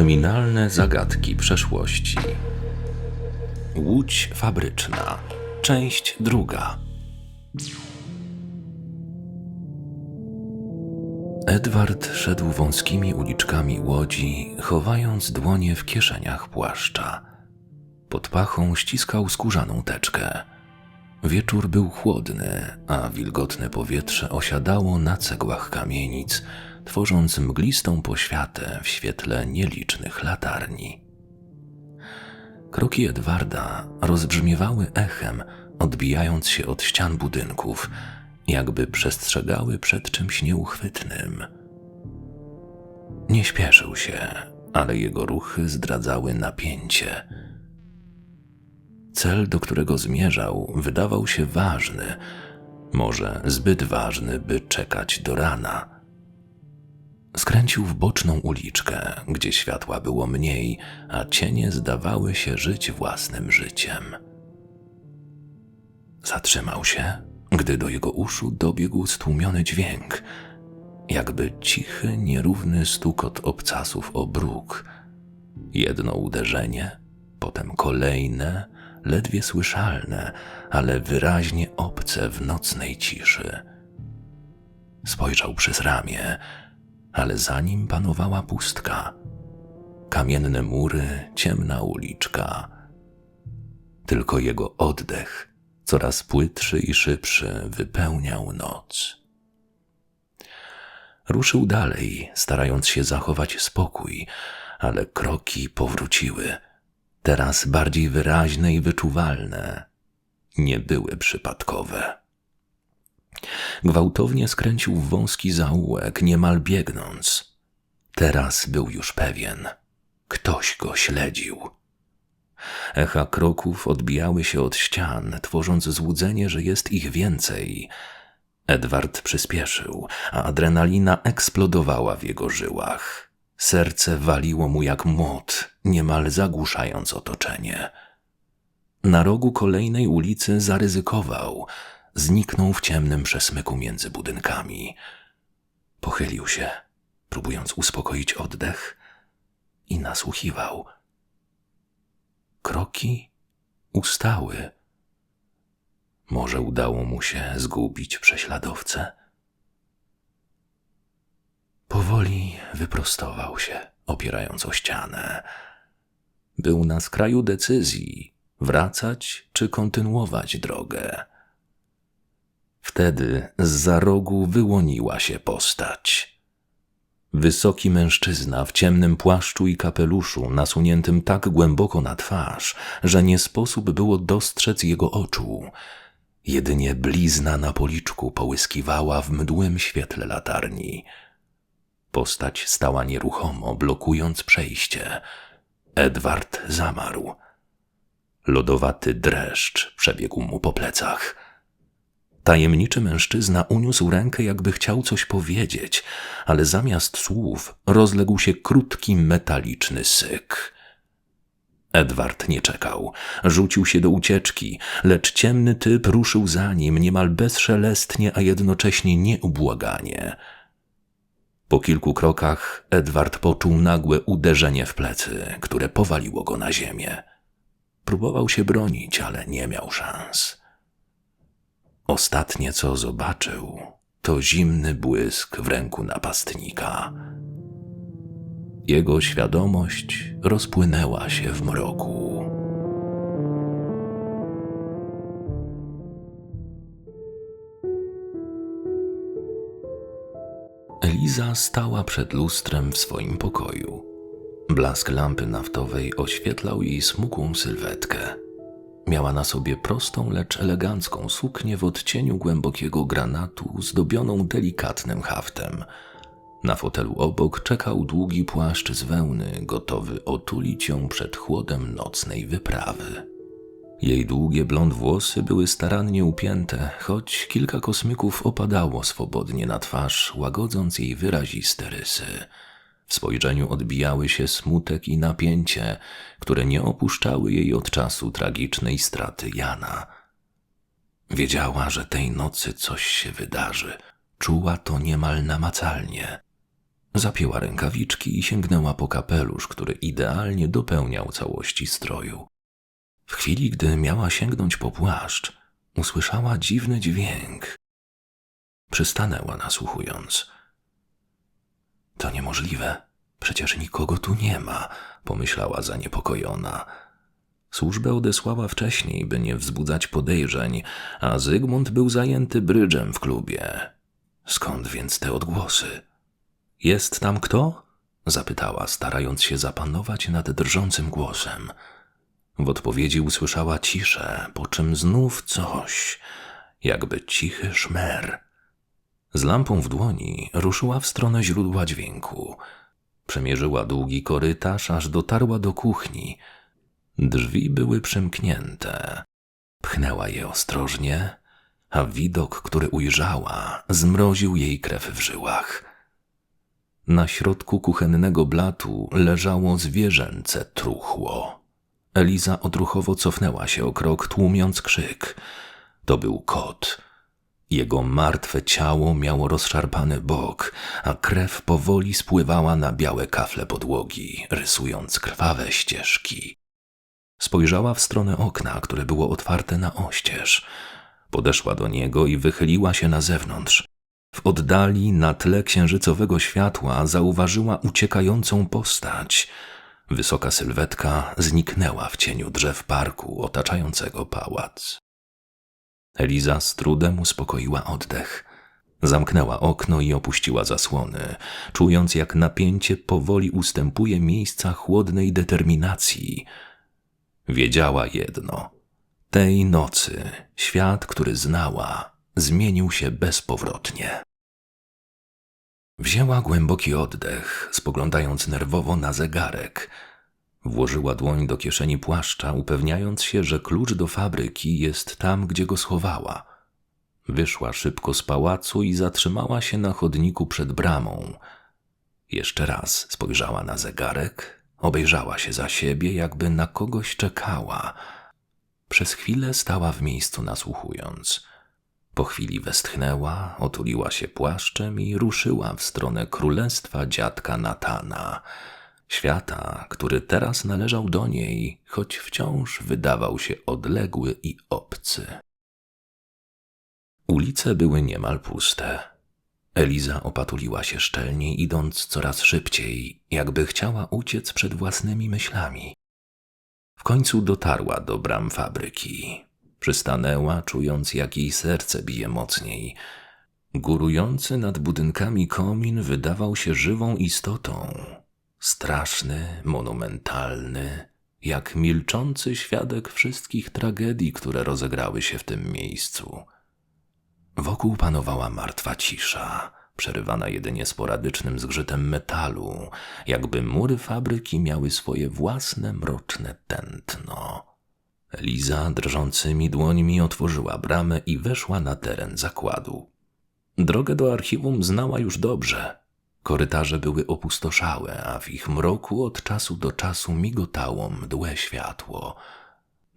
Kryminalne zagadki przeszłości. Łódź fabryczna. Część druga. Edward szedł wąskimi uliczkami łodzi, chowając dłonie w kieszeniach płaszcza. Pod pachą ściskał skórzaną teczkę. Wieczór był chłodny, a wilgotne powietrze osiadało na cegłach kamienic, tworząc mglistą poświatę w świetle nielicznych latarni. Kroki Edwarda rozbrzmiewały echem, odbijając się od ścian budynków, jakby przestrzegały przed czymś nieuchwytnym. Nie śpieszył się, ale jego ruchy zdradzały napięcie. Cel, do którego zmierzał, wydawał się ważny, może zbyt ważny, by czekać do rana. Skręcił w boczną uliczkę, gdzie światła było mniej, a cienie zdawały się żyć własnym życiem. Zatrzymał się, gdy do jego uszu dobiegł stłumiony dźwięk, jakby cichy, nierówny stukot obcasów o bruk. Jedno uderzenie, potem kolejne, ledwie słyszalne, ale wyraźnie obce w nocnej ciszy. Spojrzał przez ramię, ale za nim panowała pustka. Kamienne mury, ciemna uliczka. Tylko jego oddech, coraz płytszy i szybszy, wypełniał noc. Ruszył dalej, starając się zachować spokój, ale kroki powróciły, teraz bardziej wyraźne i wyczuwalne. Nie były przypadkowe. Gwałtownie skręcił w wąski zaułek, niemal biegnąc. Teraz był już pewien. Ktoś go śledził. Echa kroków odbijały się od ścian, tworząc złudzenie, że jest ich więcej. Edward przyspieszył, a adrenalina eksplodowała w jego żyłach. Serce waliło mu jak młot, niemal zagłuszając otoczenie. Na rogu kolejnej ulicy zaryzykował – zniknął w ciemnym przesmyku między budynkami. Pochylił się, próbując uspokoić oddech, i nasłuchiwał. Kroki ustały. Może udało mu się zgubić prześladowcę? Powoli wyprostował się, opierając o ścianę. Był na skraju decyzji wracać czy kontynuować drogę. Wtedy z za rogu wyłoniła się postać. Wysoki mężczyzna w ciemnym płaszczu i kapeluszu, nasuniętym tak głęboko na twarz, że nie sposób było dostrzec jego oczu. Jedynie blizna na policzku połyskiwała w mdłym świetle latarni. Postać stała nieruchomo, blokując przejście. Edward zamarł. Lodowaty dreszcz przebiegł mu po plecach. Tajemniczy mężczyzna uniósł rękę, jakby chciał coś powiedzieć, ale zamiast słów rozległ się krótki metaliczny syk. Edward nie czekał. Rzucił się do ucieczki, lecz ciemny typ ruszył za nim niemal bezszelestnie, a jednocześnie nieubłaganie. Po kilku krokach Edward poczuł nagłe uderzenie w plecy, które powaliło go na ziemię. Próbował się bronić, ale nie miał szans. Ostatnie, co zobaczył, to zimny błysk w ręku napastnika. Jego świadomość rozpłynęła się w mroku. Eliza stała przed lustrem w swoim pokoju. Blask lampy naftowej oświetlał jej smukłą sylwetkę. Miała na sobie prostą, lecz elegancką suknię w odcieniu głębokiego granatu, zdobioną delikatnym haftem. Na fotelu obok czekał długi płaszcz z wełny, gotowy otulić ją przed chłodem nocnej wyprawy. Jej długie blond włosy były starannie upięte, choć kilka kosmyków opadało swobodnie na twarz, łagodząc jej wyraziste rysy. W spojrzeniu odbijały się smutek i napięcie, które nie opuszczały jej od czasu tragicznej straty Jana. Wiedziała, że tej nocy coś się wydarzy. Czuła to niemal namacalnie. Zapięła rękawiczki i sięgnęła po kapelusz, który idealnie dopełniał całości stroju. W chwili, gdy miała sięgnąć po płaszcz, usłyszała dziwny dźwięk. Przystanęła nasłuchując. To niemożliwe. Przecież nikogo tu nie ma, pomyślała zaniepokojona. Służbę odesłała wcześniej, by nie wzbudzać podejrzeń, a Zygmunt był zajęty brydżem w klubie. Skąd więc te odgłosy? Jest tam kto? zapytała, starając się zapanować nad drżącym głosem. W odpowiedzi usłyszała ciszę, po czym znów coś, jakby cichy szmer. Z lampą w dłoni ruszyła w stronę źródła dźwięku. Przemierzyła długi korytarz, aż dotarła do kuchni. Drzwi były przymknięte. Pchnęła je ostrożnie, a widok, który ujrzała, zmroził jej krew w żyłach. Na środku kuchennego blatu leżało zwierzęce truchło. Eliza odruchowo cofnęła się o krok, tłumiąc krzyk. To był kot. Jego martwe ciało miało rozszarpany bok, a krew powoli spływała na białe kafle podłogi, rysując krwawe ścieżki. Spojrzała w stronę okna, które było otwarte na oścież. Podeszła do niego i wychyliła się na zewnątrz. W oddali, na tle księżycowego światła, zauważyła uciekającą postać. Wysoka sylwetka zniknęła w cieniu drzew parku otaczającego pałac. Eliza z trudem uspokoiła oddech. Zamknęła okno i opuściła zasłony, czując jak napięcie powoli ustępuje miejsca chłodnej determinacji. Wiedziała jedno. Tej nocy świat, który znała, zmienił się bezpowrotnie. Wzięła głęboki oddech, spoglądając nerwowo na zegarek. Włożyła dłoń do kieszeni płaszcza, upewniając się, że klucz do fabryki jest tam, gdzie go schowała. Wyszła szybko z pałacu i zatrzymała się na chodniku przed bramą. Jeszcze raz spojrzała na zegarek, obejrzała się za siebie, jakby na kogoś czekała. Przez chwilę stała w miejscu nasłuchując. Po chwili westchnęła, otuliła się płaszczem i ruszyła w stronę królestwa dziadka Natana, świata, który teraz należał do niej, choć wciąż wydawał się odległy i obcy. Ulice były niemal puste. Eliza opatuliła się szczelnie, idąc coraz szybciej, jakby chciała uciec przed własnymi myślami. W końcu dotarła do bram fabryki. Przystanęła, czując, jak jej serce bije mocniej. Górujący nad budynkami komin wydawał się żywą istotą. Straszny, monumentalny, jak milczący świadek wszystkich tragedii, które rozegrały się w tym miejscu. Wokół panowała martwa cisza, przerywana jedynie sporadycznym zgrzytem metalu, jakby mury fabryki miały swoje własne mroczne tętno. Liza drżącymi dłońmi otworzyła bramę i weszła na teren zakładu. Drogę do archiwum znała już dobrze. Korytarze były opustoszałe, a w ich mroku od czasu do czasu migotało mdłe światło.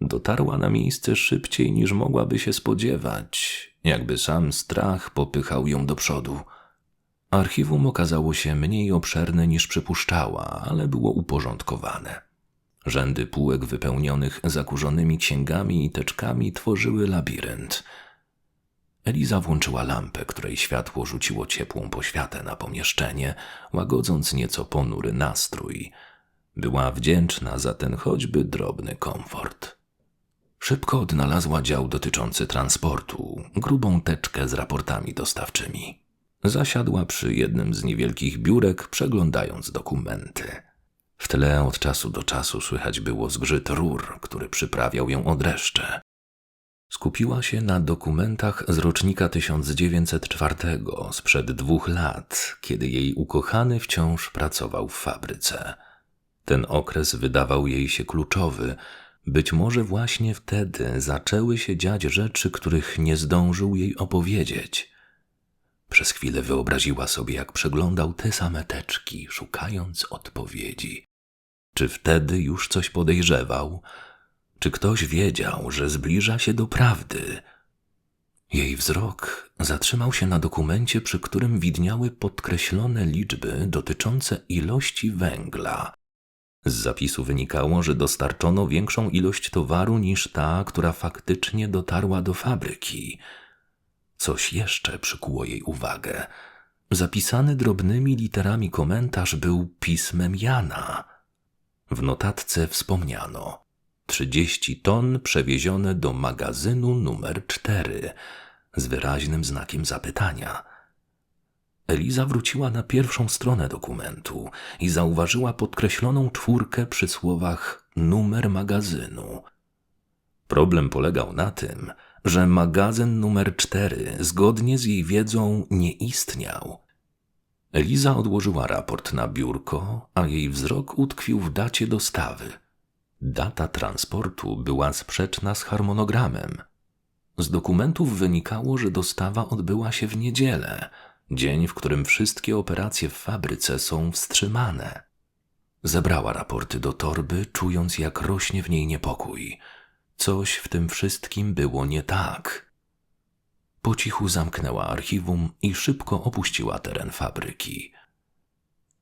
Dotarła na miejsce szybciej niż mogłaby się spodziewać, jakby sam strach popychał ją do przodu. Archiwum okazało się mniej obszerne niż przypuszczała, ale było uporządkowane. Rzędy półek wypełnionych zakurzonymi księgami i teczkami tworzyły labirynt. Eliza włączyła lampę, której światło rzuciło ciepłą poświatę na pomieszczenie, łagodząc nieco ponury nastrój. Była wdzięczna za ten choćby drobny komfort. Szybko odnalazła dział dotyczący transportu, grubą teczkę z raportami dostawczymi. Zasiadła przy jednym z niewielkich biurek, przeglądając dokumenty. W tle od czasu do czasu słychać było zgrzyt rur, który przyprawiał ją o dreszcze. Skupiła się na dokumentach z rocznika 1904, sprzed dwóch lat, kiedy jej ukochany wciąż pracował w fabryce. Ten okres wydawał jej się kluczowy. Być może właśnie wtedy zaczęły się dziać rzeczy, których nie zdążył jej opowiedzieć. Przez chwilę wyobraziła sobie, jak przeglądał te same teczki, szukając odpowiedzi. Czy wtedy już coś podejrzewał? Czy ktoś wiedział, że zbliża się do prawdy? Jej wzrok zatrzymał się na dokumencie, przy którym widniały podkreślone liczby dotyczące ilości węgla. Z zapisu wynikało, że dostarczono większą ilość towaru niż ta, która faktycznie dotarła do fabryki. Coś jeszcze przykuło jej uwagę. Zapisany drobnymi literami komentarz był pismem Jana. W notatce wspomniano 30 ton przewiezione do magazynu numer 4 z wyraźnym znakiem zapytania. Eliza wróciła na pierwszą stronę dokumentu i zauważyła podkreśloną czwórkę przy słowach numer magazynu. Problem polegał na tym, że magazyn numer 4 zgodnie z jej wiedzą nie istniał. Eliza odłożyła raport na biurko, a jej wzrok utkwił w dacie dostawy. Data transportu była sprzeczna z harmonogramem. Z dokumentów wynikało, że dostawa odbyła się w niedzielę, dzień, w którym wszystkie operacje w fabryce są wstrzymane. Zebrała raporty do torby, czując jak rośnie w niej niepokój. Coś w tym wszystkim było nie tak. Po cichu zamknęła archiwum i szybko opuściła teren fabryki.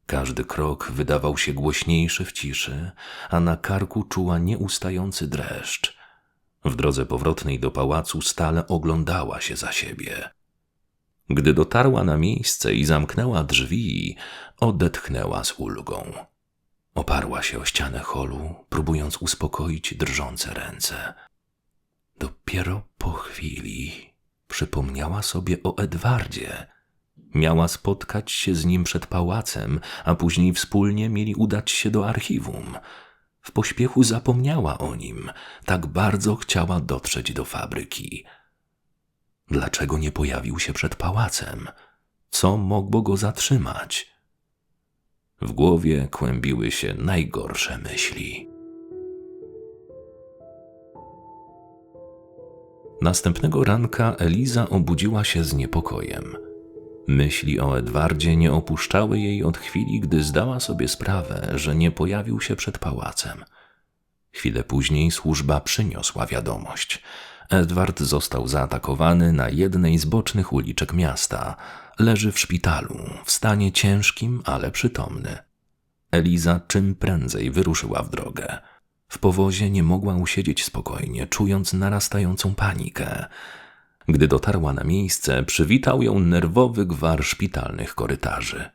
Każdy krok wydawał się głośniejszy w ciszy, a na karku czuła nieustający dreszcz. W drodze powrotnej do pałacu stale oglądała się za siebie. Gdy dotarła na miejsce i zamknęła drzwi, odetchnęła z ulgą. Oparła się o ścianę holu, próbując uspokoić drżące ręce. Dopiero po chwili przypomniała sobie o Edwardzie. Miała spotkać się z nim przed pałacem, a później wspólnie mieli udać się do archiwum. W pośpiechu zapomniała o nim, tak bardzo chciała dotrzeć do fabryki. Dlaczego nie pojawił się przed pałacem? Co mogło go zatrzymać? W głowie kłębiły się najgorsze myśli. Następnego ranka Eliza obudziła się z niepokojem. Myśli o Edwardzie nie opuszczały jej od chwili, gdy zdała sobie sprawę, że nie pojawił się przed pałacem. Chwilę później służba przyniosła wiadomość. Edward został zaatakowany na jednej z bocznych uliczek miasta. Leży w szpitalu, w stanie ciężkim, ale przytomny. Eliza czym prędzej wyruszyła w drogę. W powozie nie mogła usiedzieć spokojnie, czując narastającą panikę. Gdy dotarła na miejsce, przywitał ją nerwowy gwar szpitalnych korytarzy.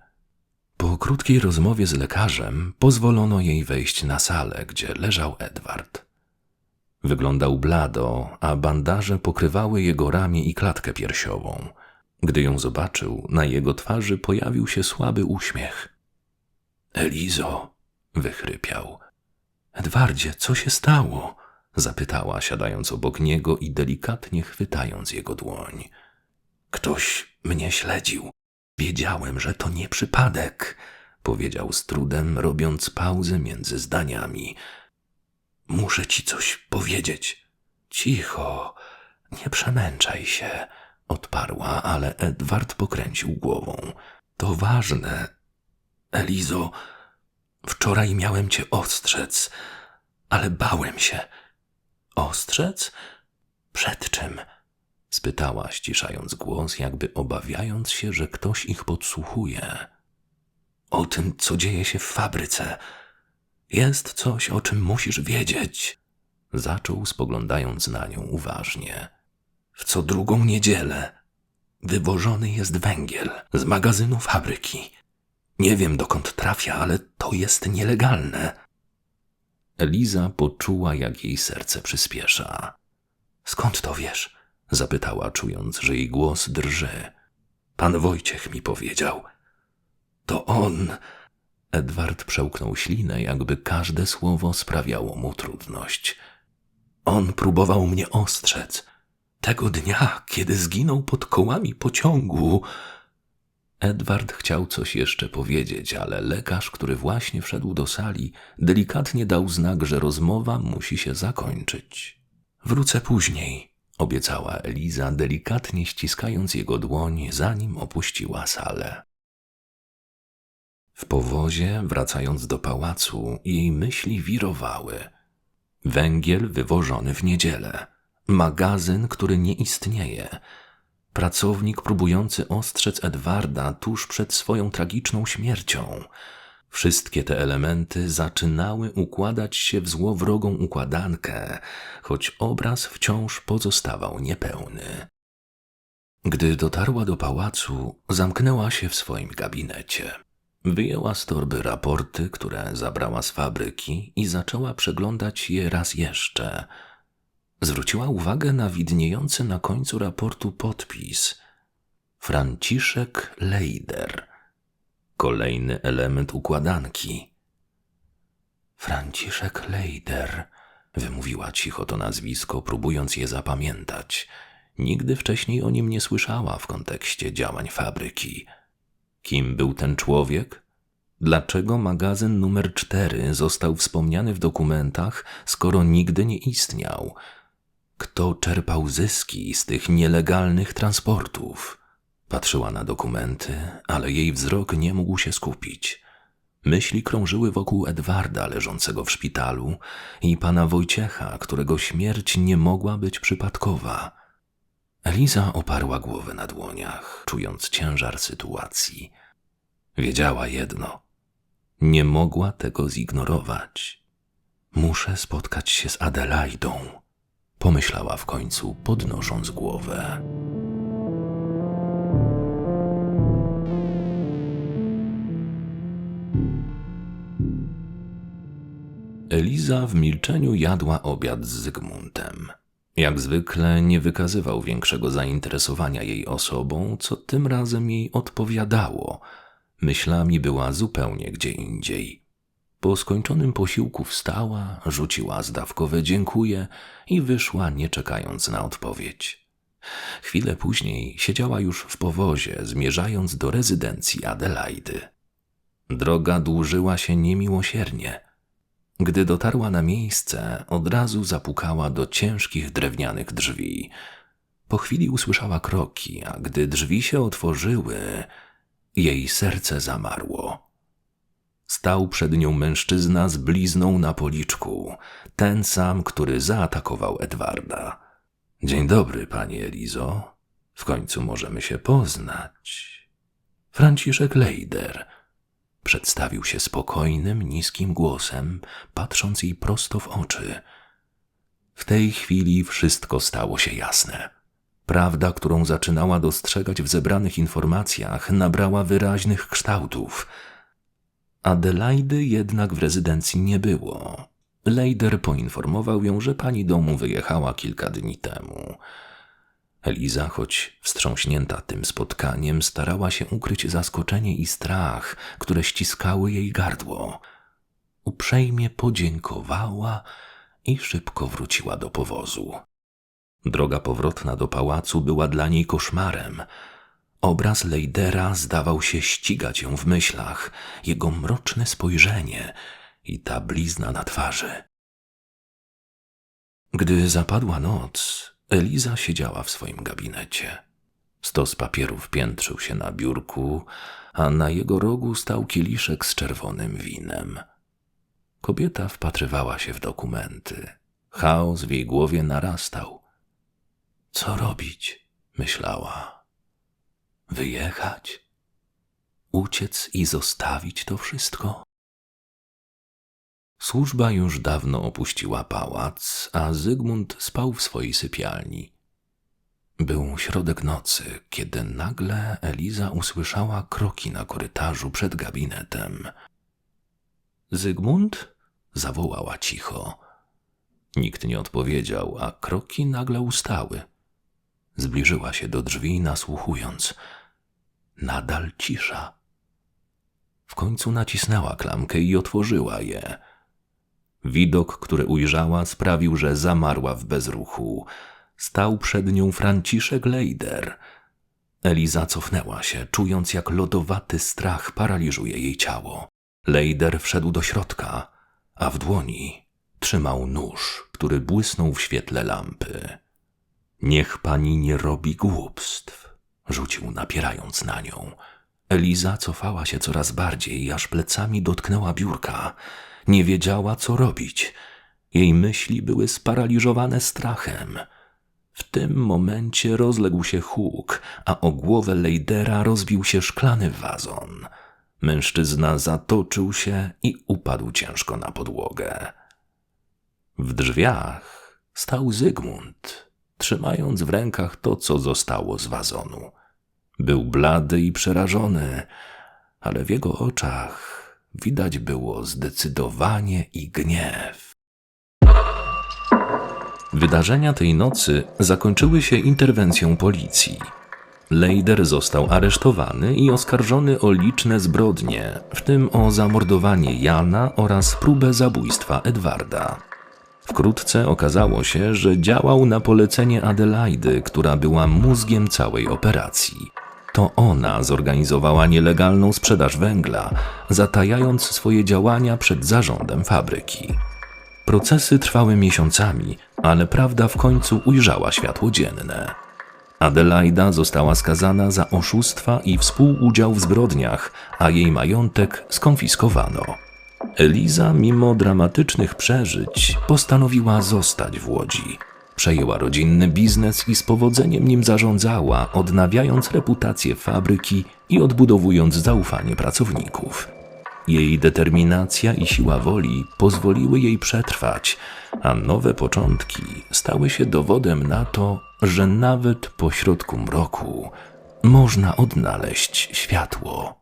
Po krótkiej rozmowie z lekarzem pozwolono jej wejść na salę, gdzie leżał Edward. Wyglądał blado, a bandaże pokrywały jego ramię i klatkę piersiową. Gdy ją zobaczył, na jego twarzy pojawił się słaby uśmiech. Elizo, wychrypiał. Edwardzie, co się stało? Zapytała, siadając obok niego i delikatnie chwytając jego dłoń. Ktoś mnie śledził. Wiedziałem, że to nie przypadek, powiedział z trudem, robiąc pauzę między zdaniami. Muszę ci coś powiedzieć. Cicho, nie przemęczaj się, odparła, ale Edward pokręcił głową. To ważne. Elizo, wczoraj miałem cię ostrzec, ale bałem się. Ostrzec? Przed czym? spytała, ściszając głos, jakby obawiając się, że ktoś ich podsłuchuje. O tym, co dzieje się w fabryce. Jest coś, o czym musisz wiedzieć. Zaczął, spoglądając na nią uważnie. W co drugą niedzielę wywożony jest węgiel z magazynu fabryki. Nie wiem dokąd trafia, ale to jest nielegalne. Eliza poczuła, jak jej serce przyspiesza. Skąd to wiesz? zapytała, czując, że jej głos drży. Pan Wojciech mi powiedział. To on. Edward przełknął ślinę, jakby każde słowo sprawiało mu trudność. On próbował mnie ostrzec. Tego dnia, kiedy zginął pod kołami pociągu. Edward chciał coś jeszcze powiedzieć, ale lekarz, który właśnie wszedł do sali, delikatnie dał znak, że rozmowa musi się zakończyć. Wrócę później, obiecała Eliza, delikatnie ściskając jego dłoń, zanim opuściła salę. W powozie, wracając do pałacu, jej myśli wirowały. Węgiel wywożony w niedzielę, magazyn, który nie istnieje, Pracownik próbujący ostrzec Edwarda tuż przed swoją tragiczną śmiercią. Wszystkie te elementy zaczynały układać się w złowrogą układankę, choć obraz wciąż pozostawał niepełny. Gdy dotarła do pałacu, zamknęła się w swoim gabinecie. Wyjęła z torby raporty, które zabrała z fabryki i zaczęła przeglądać je raz jeszcze. Zwróciła uwagę na widniejący na końcu raportu podpis Franciszek Leider. Kolejny element układanki. Franciszek Leider, wymówiła cicho to nazwisko, próbując je zapamiętać. Nigdy wcześniej o nim nie słyszała w kontekście działań fabryki. Kim był ten człowiek? Dlaczego magazyn numer 4 został wspomniany w dokumentach, skoro nigdy nie istniał? Kto czerpał zyski z tych nielegalnych transportów? Patrzyła na dokumenty, ale jej wzrok nie mógł się skupić. Myśli krążyły wokół Edwarda leżącego w szpitalu i pana Wojciecha, którego śmierć nie mogła być przypadkowa. Eliza oparła głowę na dłoniach, czując ciężar sytuacji. Wiedziała jedno: nie mogła tego zignorować. Muszę spotkać się z Adelaidą, pomyślała w końcu, podnosząc głowę. Eliza w milczeniu jadła obiad z Zygmuntem. Jak zwykle nie wykazywał większego zainteresowania jej osobą, co tym razem jej odpowiadało. Myślami była zupełnie gdzie indziej. Po skończonym posiłku wstała, rzuciła zdawkowe dziękuję i wyszła, nie czekając na odpowiedź. Chwilę później siedziała już w powozie, zmierzając do rezydencji Adelaidy. Droga dłużyła się niemiłosiernie. Gdy dotarła na miejsce, od razu zapukała do ciężkich drewnianych drzwi. Po chwili usłyszała kroki, a gdy drzwi się otworzyły, jej serce zamarło. Stał przed nią mężczyzna z blizną na policzku, ten sam, który zaatakował Edwarda. Dzień dobry, pani Elizo. W końcu możemy się poznać. Franciszek Leider przedstawił się spokojnym, niskim głosem, patrząc jej prosto w oczy. W tej chwili wszystko stało się jasne. Prawda, którą zaczynała dostrzegać w zebranych informacjach, nabrała wyraźnych kształtów. Adelaidy jednak w rezydencji nie było. Leider poinformował ją, że pani domu wyjechała kilka dni temu. Eliza, choć wstrząśnięta tym spotkaniem, starała się ukryć zaskoczenie i strach, które ściskały jej gardło. Uprzejmie podziękowała i szybko wróciła do powozu. Droga powrotna do pałacu była dla niej koszmarem. Obraz Lejdera zdawał się ścigać ją w myślach, jego mroczne spojrzenie i ta blizna na twarzy. Gdy zapadła noc, Eliza siedziała w swoim gabinecie. Stos papierów piętrzył się na biurku, a na jego rogu stał kieliszek z czerwonym winem. Kobieta wpatrywała się w dokumenty. Chaos w jej głowie narastał. Co robić? myślała. Wyjechać? Uciec i zostawić to wszystko? Służba już dawno opuściła pałac, a Zygmunt spał w swojej sypialni. Był środek nocy, kiedy nagle Eliza usłyszała kroki na korytarzu przed gabinetem. Zygmunt? zawołała cicho. Nikt nie odpowiedział, a kroki nagle ustały. Zbliżyła się do drzwi, nasłuchując. Nadal cisza. W końcu nacisnęła klamkę i otworzyła je. Widok, który ujrzała, sprawił, że zamarła w bezruchu. Stał przed nią Franciszek Leider. Eliza cofnęła się, czując jak lodowaty strach paraliżuje jej ciało. Leider wszedł do środka, a w dłoni trzymał nóż, który błysnął w świetle lampy. Niech pani nie robi głupstw, rzucił napierając na nią. Eliza cofała się coraz bardziej, aż plecami dotknęła biurka. Nie wiedziała, co robić. Jej myśli były sparaliżowane strachem. W tym momencie rozległ się huk, a o głowę Lejdera rozbił się szklany wazon. Mężczyzna zatoczył się i upadł ciężko na podłogę. W drzwiach stał Zygmunt, trzymając w rękach to, co zostało z wazonu. Był blady i przerażony, ale w jego oczach widać było zdecydowanie i gniew. Wydarzenia tej nocy zakończyły się interwencją policji. Leider został aresztowany i oskarżony o liczne zbrodnie, w tym o zamordowanie Jana oraz próbę zabójstwa Edwarda. Wkrótce okazało się, że działał na polecenie Adelaidy, która była mózgiem całej operacji. To ona zorganizowała nielegalną sprzedaż węgla, zatajając swoje działania przed zarządem fabryki. Procesy trwały miesiącami, ale prawda w końcu ujrzała światło dzienne. Adelaida została skazana za oszustwa i współudział w zbrodniach, a jej majątek skonfiskowano. Eliza, mimo dramatycznych przeżyć, postanowiła zostać w Łodzi. Przejęła rodzinny biznes i z powodzeniem nim zarządzała, odnawiając reputację fabryki i odbudowując zaufanie pracowników. Jej determinacja i siła woli pozwoliły jej przetrwać, a nowe początki stały się dowodem na to, że nawet pośrodku mroku można odnaleźć światło.